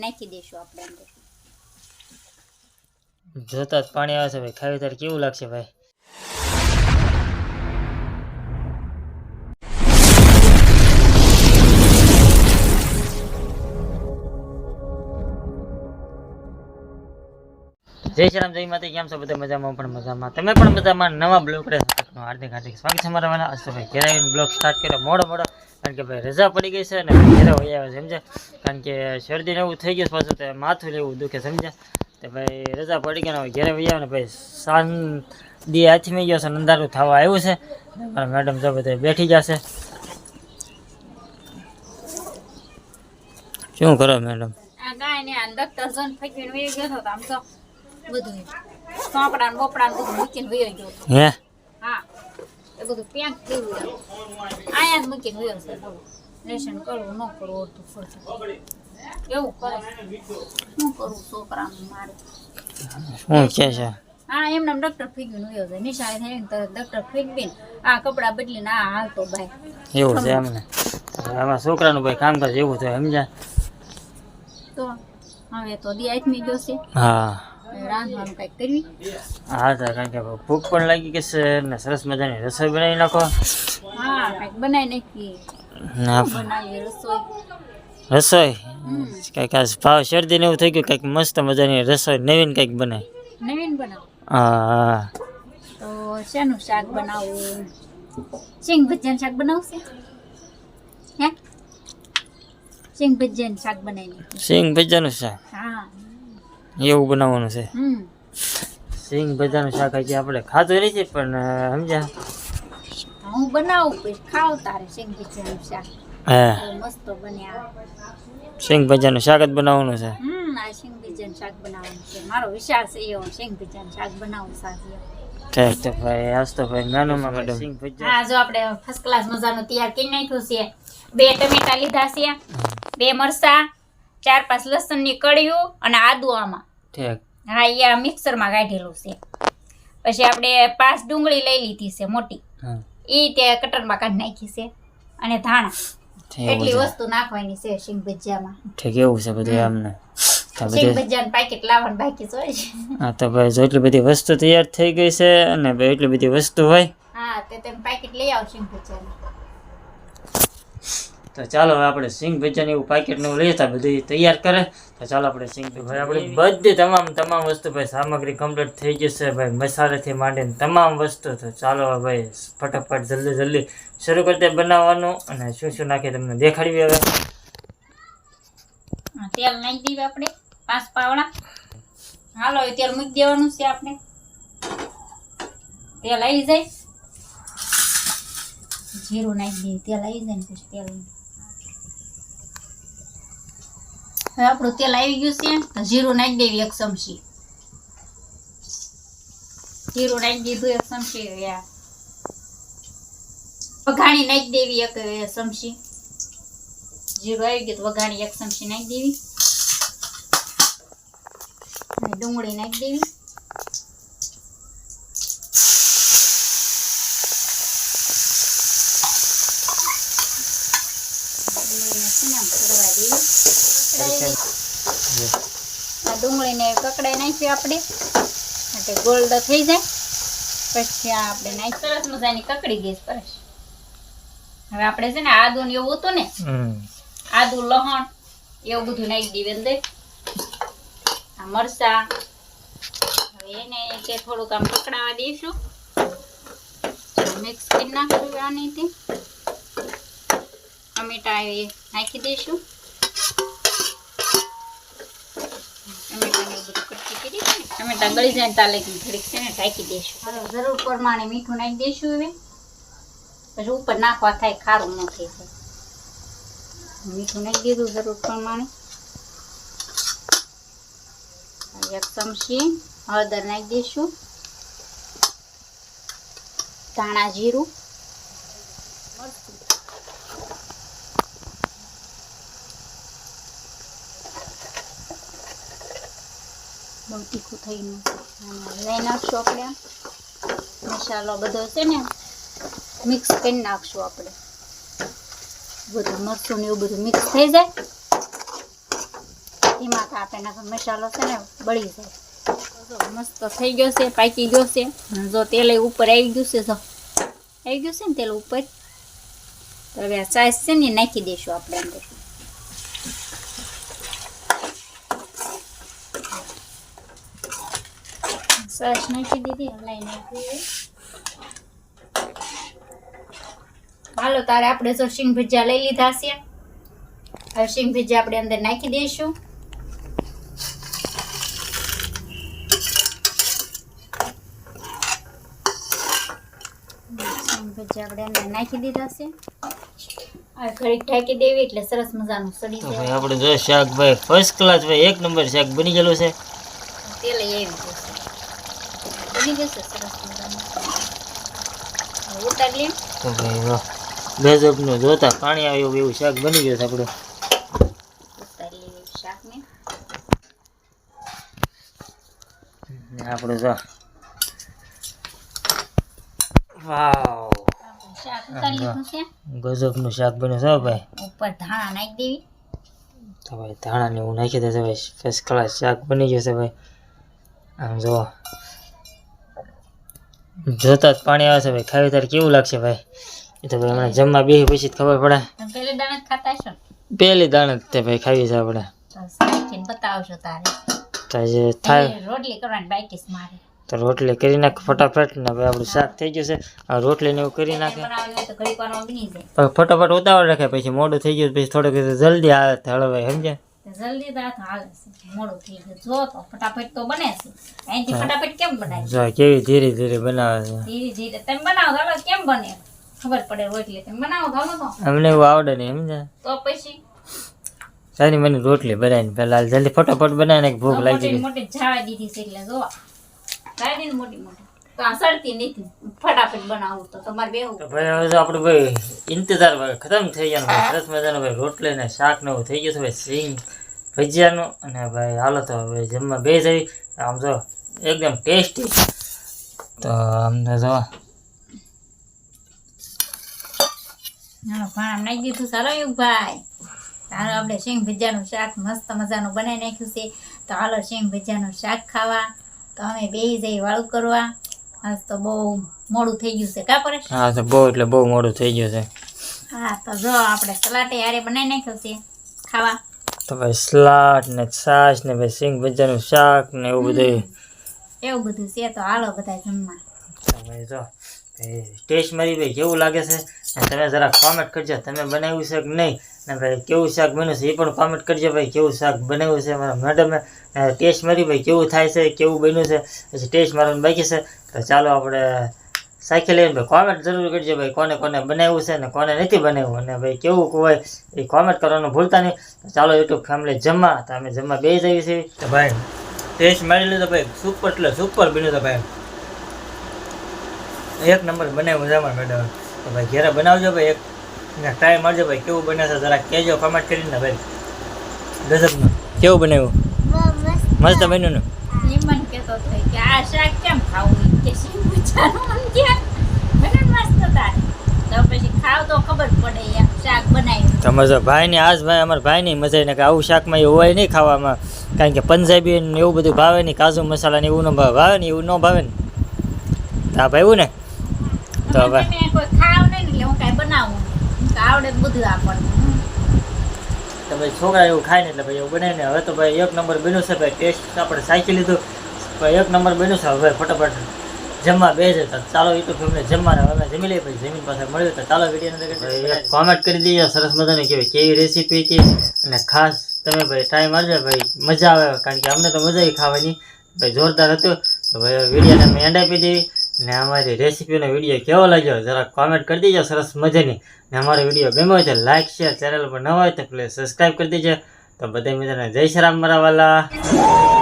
નાખી દીધી જય શ્રી રામ. જય માતા કેમ છો? બધા મજામાં? પણ મજામાં. તમે પણ મજામાં? નવા બ્લોગ રે આપનું હાર્દિક હાર્દિક સ્વાગત છે મારા આજ તો ભાઈ ઘેર આવીને બ્લોગ સ્ટાર્ટ કર્યો. મોડો મોડો. કારણ કે ભાઈ રજા પડી ગઈ છે અને ઘેરે હોય આવે સમજે કારણ કે શરદીને એવું થઈ ગયું પાછું તો માથું લેવું દુઃખે સમજ્યા? તે ભાઈ રજા પડી ગઈ ઘેરે વહી આવે ને ભાઈ સાંજ દી હાથમી ગયો છે અંધારું થવા આવ્યું છે. મારા મેડમ જો બધા બેઠી જશે. શું કરો મેડમ બધું સોપડા બોપડા બધું મૂકીને વહી ગયો હે? હા. એ બધું પેક કર્યું. આયા જ મૂકીને વહી છે લેશન કરવું ન કરવું અડધું ફરતું એવું કરે શું કરું છોકરાનું મારે શું કે છે હા એમને ડોક્ટર ફીગવીને વહી છે નિશાળે થઈને તરત ડોક્ટર ફીગવીને આ કપડાં બદલીને આ હાલતો ભાઈ એવું છે એમને આમાં છોકરાનું ભાઈ કામ કરે એવું થાય સમજ્યા તો હવે તો દી આથમી ગયો છે હા રાંધવાનું કંઈક કરવી હા તો કારણ કે ભૂખ પણ લાગી ગઈ છે ને સરસ મજાની રસોઈ બનાવી નાખો. હા કંઈક બનાવી નાખી ના બનાવીએ રસોઈ? રસોઈ. કંઈક આ ભાવ શરદી ને એવું થઈ ગયું કંઈક મસ્ત મજાની રસોઈ નવીન કંઈક બનાય. નવીન બનાવો? હા તો શેનું શાક બનાવવું? સિંગ ભજીયાનું શાક બનાવશે? હે? સિંગ ભજીયાનું શાક બનાવી. સિંગ ભજાનું શાક? હા. એવું બનાવવાનું છે. સિંગ ભજાનું શાક હજી આપણે ખાધું છે પણ સમજ્યા હું બનાવું પછી ખાવ તારે સિંગ ભજીયાનું શાક. હા. મસ્ત બને આ. સિંગ ભજાનું શાક જ બનાવવાનું છે. હમ આ સિંગ ભજીયાનું શાક બનાવવાનું છે. મારો વિચાર છે એવો સિંગ ભજીયાનું શાક બનાવું ઠીક તો ભાઈ આજ તો ભાઈ મેનુમાં મેડમ સિંગ ભજા હા જો આપણે ફર્સ્ટ ક્લાસ મજાનું તૈયાર કરી નાખ્યું છે. બે ટમેટા લીધા છે બે મરસા ચાર પાંચ લસણની કળિયું અને આદુ આમાં. હા એ આ મિક્સરમાં કાઢેલું છે. પછી આપણે પાંચ ડુંગળી લઈ લીધી છે મોટી. એ તે કટરમાં કાઢી નાખી છે અને ધાણા. એટલી વસ્તુ નાખવાની છે શીંગ ભજીયામાં ઠીક એવું છે બધું ભજીયાનું પાકેટ લાવવાનું બાકી હોય હા તો ભાઈ જો એટલી બધી વસ્તુ તૈયાર થઈ ગઈ છે અને ભાઈ એટલી બધી વસ્તુ હોય. હા તે તમે પાકેટ લઈ આવો સિંગ ભજીયાનું તો ચાલો હવે આપણે સિંગ ભજન એવું પાકેટનું ને એવું લઈએ તો બધું તૈયાર કરે. તો ચાલો આપણે સિંગ ભાઈ આપણી બધી તમામ તમામ વસ્તુ ભાઈ સામગ્રી કમ્પ્લીટ થઈ જશે ભાઈ મસાલાથી માંડીને તમામ વસ્તુ. તો ચાલો હવે ભાઈ ફટાફટ જલ્દી જલ્દી શરૂ કરી દે બનાવવાનું અને શું શું નાખીએ તમને દેખાડવી હવે. હા, તેલ નાખી દઈએ આપણે પાંચ પાવડા. હાલો એ તેલ મૂકી દેવાનું છે આપણે. તેલ આવી જાય. જીરું નાખી દઈએ તેલ આવી જાય ને પછી તેલ હવે આપણું તેલ આવી ગયું છે, તો જીરું નાખી દેવી એક ચમચી. જીરું નાખી દીધું એક ચમચી વઘાણી નાખી દેવી એક ચમચી. જીરું આવી ગયું તો વઘાણી એક ચમચી નાખી દેવી. ડુંગળી નાખી દેવી ડુંગળીને છે ને આમ ચડવા દેવી આ કકડાઈ નાખ્યું આપણે. એટલે ગોલ્ડ થઈ જાય. પછી આ આપણે નાખી. સરસ મજાની કકડી ગઈ સરસ હવે આપણે છે ને આદુ ને એવું હતું ને આદુ લહણ એવું બધું નાખી દેવી અંદર. આ મરચા. હવે એને તે થોડુંક આમ પકડાવા દઈશું. મિક્સ કરી નાખશું આનીથી ટમેટા એ નાખી દઈશું ટમેટાને એવું બધું કટકી ને ટમેટા જાય તાલે થોડીક છે ને ઢાંકી દઈશું જરૂર પ્રમાણે મીઠું નાખી દઈશું હવે. પછી ઉપર નાખવા થાય ખારું ન થઈ જાય. મીઠું નાખી દીધું જરૂર પ્રમાણે. એક ચમચી હળદર નાખી દઈશું ધાણા જીરું. બહુ તીખું થઈ લઈ નાખશું આપણે. મસાલો બધો છે ને મિક્સ કરી નાખશું આપણે. બધું મરચું ને એવું બધું મિક્સ થઈ જાય. એમાં તો આપણે મસાલો છે ને બળી જાય. મસ્ત થઈ ગયો છે, પાકી ગયો છે. જો તેલ ઉપર આવી ગયું છે, જો. આવી ગયું છે ને તેલ ઉપર? હવે આ સાઈઝ છે ને નાખી દઈશું આપણે અંદર. સાસ નાખી દીધી હલાઈ નાખી હાલો તારે આપણે જો શીંગ ભજીયા લઈ લીધા છે. હવે શીંગ ભજીયા આપણે અંદર નાખી દઈશું. શીંગ ભજીયા આપણે અંદર નાખી દીધા છે. હવે ઘડીક ઢાંકી દેવી એટલે સરસ મજાનું સડી તો જાય. ભાઈ આપણે જો શાક ભાઈ ફર્સ્ટ ક્લાસ ભાઈ એક નંબર શાક બની ગયેલું છે. તેલ આવી જશે બની જશે સરસ મજાનું હવે ઉતારી તો ભાઈ જો ગજબનું જોતા પાણી આવ્યું એવું શાક બની ગયું આપણું ઉતારી લઈએ શાકને આપણે જો વાવ ગજબનું શાક બન્યું છે ભાઈ ઉપર ધાણા નાખી દેવી તો ભાઈ ધાણાને એવું નાખી દેશે ભાઈ ફર્સ્ટ ક્લાસ શાક બની જશે ભાઈ આમ જો જોતા જ પાણી આવે છે ભાઈ. ખાવી ત્યારે કેવું લાગશે ભાઈ? એ તો ભાઈ હમણાં જમવા બેસી પછી જ ખબર પડે. પેલી દાણા જ ખાતા હશો? ને? પહેલી દાણ જ તે ભાઈ ખાવી છે આપણે. તો રોટલી રોટલી કરી નાખ ફટાફટ ને ભાઈ આપણું શાક થઈ ગયું છે. આ રોટલીને એવું કરી નાખે. ફટાફટ ઉતાવળ રાખે પછી મોડું થઈ ગયું પછી થોડુંક જલ્દી આવે હળવાય સમજ્યા? જલ્દી તો હાથ હાલે છે. મોડું થઈ ગયું. જો તો ફટાફટ તો બને છે. અહીંથી ફટાફટ કેમ બનાય? જો કેવી ધીરે ધીરે બનાવે છે. ધીરે ધીરે. તમે બનાવો તો કેમ બને? ખબર પડે રોટલી. તમે બનાવો તો અમને એવું આવડે નહીં સમજ્યા તો પછી? સારી મને રોટલી બનાવીને પહેલા જલ્દી ફટાફટ બનાવીને ભૂખ લાગી મોટી ગઈ. મોટી જાવા દીધી છે એટલે મોટી મોટી. તો આ સડતી નથી. ફટાફટ બનાવું તો તમારે બેવું તો ભાઈ હવે તો આપણે ભાઈ ઇંતજાર ભાઈ ખતમ થઈ ગયો ભાઈ. સરસ મજાનો ભાઈ રોટલી ને શાક ને એવું થઈ ગયું છે ભાઈ. સિંગ ભજીયાનું અને ભાઈ હાલો તો હવે જમવા બે જઈ આમ જો એકદમ ટેસ્ટી. તો અમને તો હાલો ભાણ નાખી દીધું. સારો ભાઈ. હાલો આપણે શેંગ ભજીયાનું શાક મસ્ત મજાનું બનાવી નાખ્યું છે. તો હાલો શેંગ ભજીયાનું શાક ખાવા. તો અમે બે જઈ વાળું કરવા. આજ તો બહુ મોડું થઈ ગયું છે કા પરેશ? હા તો બહુ એટલે બહુ મોડું થઈ ગયું છે. હા તો જો આપણે સલાટે યારે બનાવી નાખ્યો છે ખાવા. તો ભાઈ સલાડ ને છાશ ને ભાઈ સિંગ ભજાનું શાક ને એવું બધું એવું બધું છે તો હાલો બધા જમવા. ભાઈ જો ટેસ્ટ મારી ભાઈ કેવું લાગે છે? તમે જરા કોમેન્ટ કરજો, તમે બનાવ્યું છે કે નહીં ભાઈ, કેવું શાક બન્યું છે? એ પણ કોમેન્ટ કરજો ભાઈ, કેવું શાક બનાવ્યું છે? મારા મેડમે ટેસ્ટ મારી ભાઈ કેવું થાય છે? કેવું બન્યું છે? પછી ટેસ્ટ મારવાનું બાકી છે. તો ચાલો આપણે સાયકલ લઈને ભાઈ કોમેન્ટ જરૂર કરજો ભાઈ, કોને કોને બનાવ્યું છે ને કોને નથી બનાવ્યું? અને ભાઈ, કેવું હોય એ કોમેન્ટ કરવાનું ભૂલતા નહીં. તો ચાલો યુટ્યુબ ફેમિલી જમવા, તો અમે જમવા બે જઈએ છીએ. તો ભાઈ ટેસ્ટ મારી લીધો ભાઈ સુપર એટલે સુપર બન્યું તો ભાઈ. એક નંબર બનાવ્યું મજામાં મેડમ. તો ભાઈ ઘેરે બનાવજો ભાઈ એક. ટ્રાય મારજો ભાઈ કેવું બને છે જરા કહેજો કમેન્ટ કરીને ભાઈ. ગજબનું. કેવું બનાવ્યું? મસ્ત બન્યું ને? એ મને કહેતો હતો કે આ શાક કેમ ખાવું? કે શીંગ ભજીયાનું આમ ક્યાં મને મસ્ત તારે તો પછી ખાવ તો ખબર પડે એમ શાક બનાવ્યું. તો મજા ભાઈની આજ ભાઈ અમારા ભાઈની મજા ને કે આવું શાકમાં એ હોય નહીં ખાવામાં. કારણ કે પંજાબી ને એવું બધું ભાવે નહીં કાજુ મસાલા ને એવું ન ભાવે ને એવું ન ભાવે ને. તા ભાઈ ને? તો હવે ખાવ નહીં ને એટલે હું કાંઈ બનાવું તો આવડે બધું આપણને. તો ભાઈ છોકરા એવું ખાય ને એટલે ભાઈ એવું બને ને. હવે તો ભાઈ એક નંબર બન્યું છે ભાઈ ટેસ્ટ. આપણે સાચી લીધું. ભાઈ એક નંબર બન્યું છે. હવે ફટાફટ જમવા બે છે તો ચાલો યુટ્યુબ ફેમિલી જમવાના. હવે અમે જમી લઈએ પછી. જમીન પાસે મળ્યું તો ચાલો વીડિયો કોમેન્ટ કરી દઈએ સરસ મજાની કેવી કેવી રેસીપી હતી. અને ખાસ તમે ભાઈ ટાઈમ આવજો ભાઈ મજા આવે. કારણ કે અમને તો મજા આવી ખાવાની. ભાઈ જોરદાર હતું. તો ભાઈ વિડીયોને અમે એન્ડ આપી દેવી ને અમારી રેસીપીનો વીડિયો કેવો લાગ્યો જરા કોમેન્ટ કરી દેજો, સરસ મજાની. ને અમારો વીડિયો ગમ્યો હોય તો લાઈક શેર ચેનલ પર ન હોય તો પ્લીઝ સબસ્ક્રાઈબ કરી દેજો. તો બધા મિત્રોને જય શ્રી રામ મારા વાલા.